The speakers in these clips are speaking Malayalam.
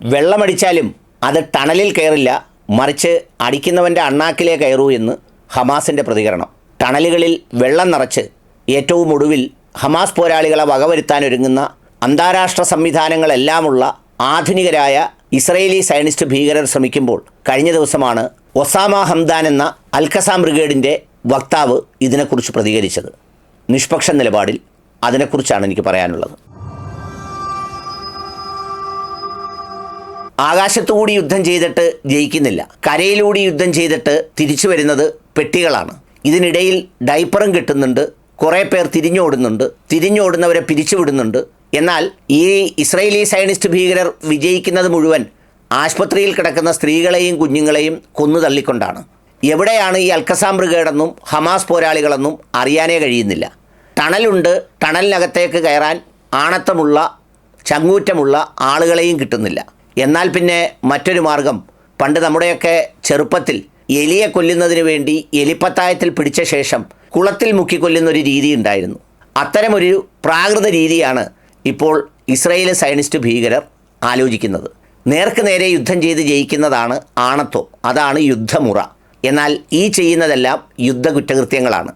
വെള്ളമടിച്ചാലും അത് ടണലിൽ കയറില്ല. മറിച്ച് അടിക്കുന്നവന്റെ അണ്ണാക്കിലേ കയറൂ എന്ന് ഹമാസിന്റെ പ്രതികരണം. ടണലുകളിൽ വെള്ളം നിറച്ച് ഏറ്റവും ഒടുവിൽ ഹമാസ് പോരാളികളെ വകവരുത്താനൊരുങ്ങുന്ന അന്താരാഷ്ട്ര സംവിധാനങ്ങളെല്ലാമുള്ള ആധുനികരായ ഇസ്രയേലി സയനിസ്റ്റ് ഭീകരർ ശ്രമിക്കുമ്പോൾ കഴിഞ്ഞ ദിവസമാണ് ഒസാമ ഹംദാൻ എന്ന അൽഖസാം ബ്രിഗേഡിന്റെ വക്താവ് ഇതിനെക്കുറിച്ച് പ്രതികരിച്ചത്. നിഷ്പക്ഷ നിലപാടിൽ അതിനെക്കുറിച്ചാണ് എനിക്ക് പറയാനുള്ളത്. ആകാശത്തുകൂടി യുദ്ധം ചെയ്തിട്ട് ജയിക്കുന്നില്ല. കരയിലൂടെ യുദ്ധം ചെയ്തിട്ട് തിരിച്ചു വരുന്നത് പെട്ടികളാണ്. ഇതിനിടയിൽ ഡൈപ്പറും കിട്ടുന്നുണ്ട്. കുറേ പേർ തിരിഞ്ഞോടുന്നുണ്ട്. തിരിഞ്ഞോടുന്നവരെ പിരിച്ചുവിടുന്നുണ്ട്. എന്നാൽ ഈ ഇസ്രയേലി സയനിസ്റ്റ് ഭീകരർ വിജയിക്കുന്നത് മുഴുവൻ ആശുപത്രിയിൽ കിടക്കുന്ന സ്ത്രീകളെയും കുഞ്ഞുങ്ങളെയും കൊന്നു തള്ളിക്കൊണ്ടാണ്. എവിടെയാണ് ഈ അൽക്കസാം ബ്രിഗേഡെന്നും ഹമാസ് പോരാളികളെന്നും അറിയാനേ കഴിയുന്നില്ല. ടണലുണ്ട്. ടണലിനകത്തേക്ക് കയറാൻ ആണത്തമുള്ള ചങ്ങൂറ്റമുള്ള ആളുകളെയും കിട്ടുന്നില്ല. എന്നാൽ പിന്നെ മറ്റൊരു മാർഗം. പണ്ട് നമ്മുടെയൊക്കെ ചെറുപ്പത്തിൽ എലിയെ കൊല്ലുന്നതിന് വേണ്ടി എലിപ്പത്തായത്തിൽ പിടിച്ച ശേഷം കുളത്തിൽ മുക്കിക്കൊല്ലുന്ന ഒരു രീതി ഉണ്ടായിരുന്നു. അത്തരമൊരു പ്രാകൃത രീതിയാണ് ഇപ്പോൾ ഇസ്രയേൽ സയനിസ്റ്റ് ഭീകരർ ആലോചിക്കുന്നത്. നേർക്ക് നേരെ യുദ്ധം ചെയ്ത് ജയിക്കുന്നതാണ് ആണത്വം. അതാണ് യുദ്ധമുറ. എന്നാൽ ഈ ചെയ്യുന്നതെല്ലാം യുദ്ധ കുറ്റകൃത്യങ്ങളാണ്.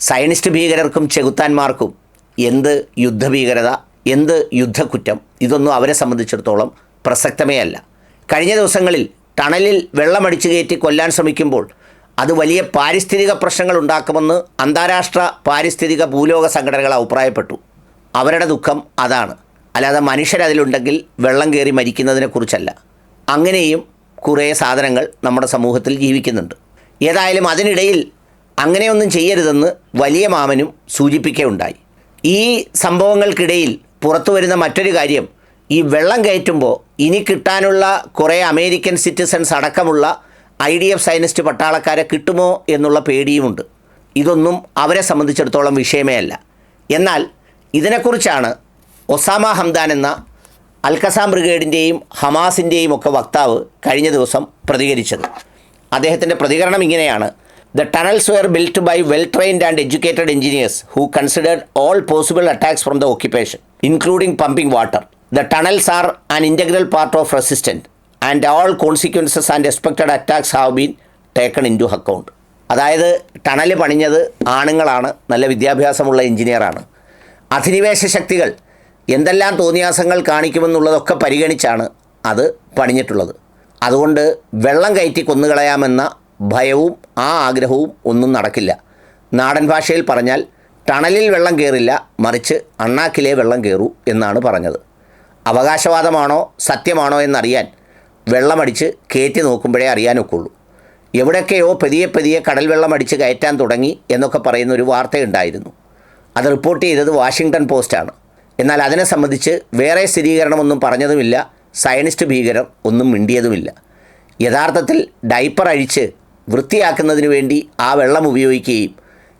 സയനിസ്റ്റ് ഭീകരർക്കും ചെകുത്താന്മാർക്കും എന്ത് യുദ്ധഭീകരത എന്ത് യുദ്ധക്കുറ്റം ഇതൊന്നും അവരെ സംബന്ധിച്ചിടത്തോളം പ്രസക്തമേ അല്ല. കഴിഞ്ഞ ദിവസങ്ങളിൽ ടണലിൽ വെള്ളമടിച്ചു കയറ്റി കൊല്ലാൻ ശ്രമിക്കുമ്പോൾ അത് വലിയ പാരിസ്ഥിതിക പ്രശ്നങ്ങൾ ഉണ്ടാക്കുമെന്ന് അന്താരാഷ്ട്ര പാരിസ്ഥിതിക ഭൂലോക സംഘടനകൾ അഭിപ്രായപ്പെട്ടു. അവരുടെ ദുഃഖം അതാണ്. അല്ലാതെ മനുഷ്യരതിലുണ്ടെങ്കിൽ വെള്ളം കയറി മരിക്കുന്നതിനെക്കുറിച്ചല്ല അങ്ങനെയും കുറേ സാധനങ്ങൾ നമ്മുടെ സമൂഹത്തിൽ ജീവിക്കുന്നുണ്ട്. ഏതായാലും അതിനിടയിൽ അങ്ങനെയൊന്നും ചെയ്യരുതെന്ന് വലിയ മാമനും സൂചിപ്പിക്കുകയുണ്ടായി ഈ സംഭവങ്ങൾക്കിടയിൽ പുറത്തു വരുന്ന മറ്റൊരു കാര്യം ഈ വെള്ളം കയറ്റുമ്പോൾ ഇനി കിട്ടാനുള്ള കുറേ അമേരിക്കൻ സിറ്റിസൺസ് അടക്കമുള്ള ഐ ഡി എഫ് സൈനിസ്റ്റ് പട്ടാളക്കാരെ കിട്ടുമോ എന്നുള്ള പേടിയുമുണ്ട്. ഇതൊന്നും അവരെ സംബന്ധിച്ചിടത്തോളം വിഷയമേ അല്ല. എന്നാൽ ഇതിനെക്കുറിച്ചാണ് ഒസാമ ഹംദാൻ എന്ന അൽക്കസാം ബ്രിഗേഡിന്റെയും ഹമാസിന്റെയും ഒക്കെ വക്താവ് കഴിഞ്ഞ ദിവസം പ്രതികരിച്ചത്. അദ്ദേഹത്തിന്റെ പ്രതികരണം ഇങ്ങനെയാണ്. The tunnels were built by well trained and educated engineers who considered all possible attacks from the occupation including pumping water the tunnels are an integral part of resistant and all consequences and expected attacks have been taken into account അതായത് ടണൽ പണിഞ്ഞത് ആണുങ്ങളാണ് നല്ല വിദ്യാഭ്യാസമുള്ള എഞ്ചിനീയറാണ് അധിനിവേശ ശക്തികൾ എന്തെല്ലാം തോന്നിയാസങ്ങൾ കാണിക്കുമെന്നുള്ളതൊക്കെ പരിഗണിച്ചാണ് അത് പണിഞ്ഞിട്ടുള്ളത്. അതുകൊണ്ട് വെള്ളം കയറ്റി കൊന്നുകളയാമെന്ന ഭയവും ആ ആഗ്രഹവും ഒന്നും നടക്കില്ല. നാടൻ ഭാഷയിൽ പറഞ്ഞാൽ ടണലിൽ വെള്ളം കയറില്ല മറിച്ച് അണ്ണാക്കിലെ വെള്ളം കയറൂ എന്നാണ് പറഞ്ഞത്. അവകാശവാദമാണോ സത്യമാണോ എന്നറിയാൻ വെള്ളമടിച്ച് കയറ്റി നോക്കുമ്പോഴേ അറിയാനൊക്കുള്ളൂ. എവിടെയൊക്കെയോ പതിയെ പതിയെ കടൽ വെള്ളം അടിച്ച് കയറ്റാൻ തുടങ്ങി എന്നൊക്കെ പറയുന്ന ഒരു വാർത്തയുണ്ടായിരുന്നു. അത് റിപ്പോർട്ട് ചെയ്തത് വാഷിങ്ടൺ പോസ്റ്റാണ്. എന്നാൽ അതിനെ സംബന്ധിച്ച് വേറെ സ്ഥിരീകരണമൊന്നും പറഞ്ഞതുമില്ല സയനിസ്റ്റ് ഭീകരർ ഒന്നും മിണ്ടിയതുമില്ല. യഥാർത്ഥത്തിൽ ഡൈപ്പർ അഴിച്ച് വൃത്തിയാക്കുന്നതിന് വേണ്ടി ആ വെള്ളം ഉപയോഗിക്കുകയും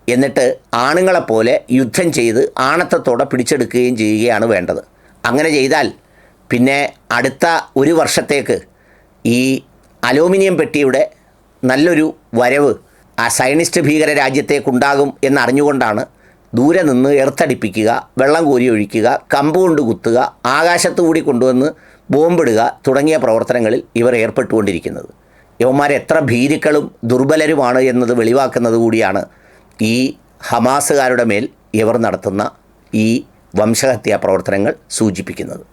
എന്നിട്ട് ആണുങ്ങളെപ്പോലെ യുദ്ധം ചെയ്ത് ആണത്തത്തോടെ പിടിച്ചെടുക്കുകയും ചെയ്യുകയാണ് വേണ്ടത്. അങ്ങനെ ചെയ്താൽ പിന്നെ അടുത്ത ഒരു വർഷത്തേക്ക് ഈ അലൂമിനിയം പെട്ടിയുടെ നല്ലൊരു വരവ് ആ സയനിസ്റ്റ് ഭീകര രാജ്യത്തേക്കുണ്ടാകും എന്നറിഞ്ഞുകൊണ്ടാണ് ദൂരെ നിന്ന് എർത്തടിപ്പിക്കുക വെള്ളം കോരി ഒഴിക്കുക കമ്പ് കൊണ്ട് കുത്തുക ആകാശത്തുകൂടി കൊണ്ടുവന്ന് ബോംബിടുക തുടങ്ങിയ പ്രവർത്തനങ്ങളിൽ ഇവർ ഏർപ്പെട്ടുകൊണ്ടിരിക്കുന്നത്. ഇവന്മാർ എത്ര ഭീരുക്കളും ദുർബലരുമാണ് എന്നത് വെളിവാക്കുന്നത് കൂടിയാണ് ഈ ഹമാസുകാരുടെ മേൽ ഇവർ നടത്തുന്ന ഈ വംശഹത്യാ പ്രവർത്തനങ്ങൾ സൂചിപ്പിക്കുന്നത്.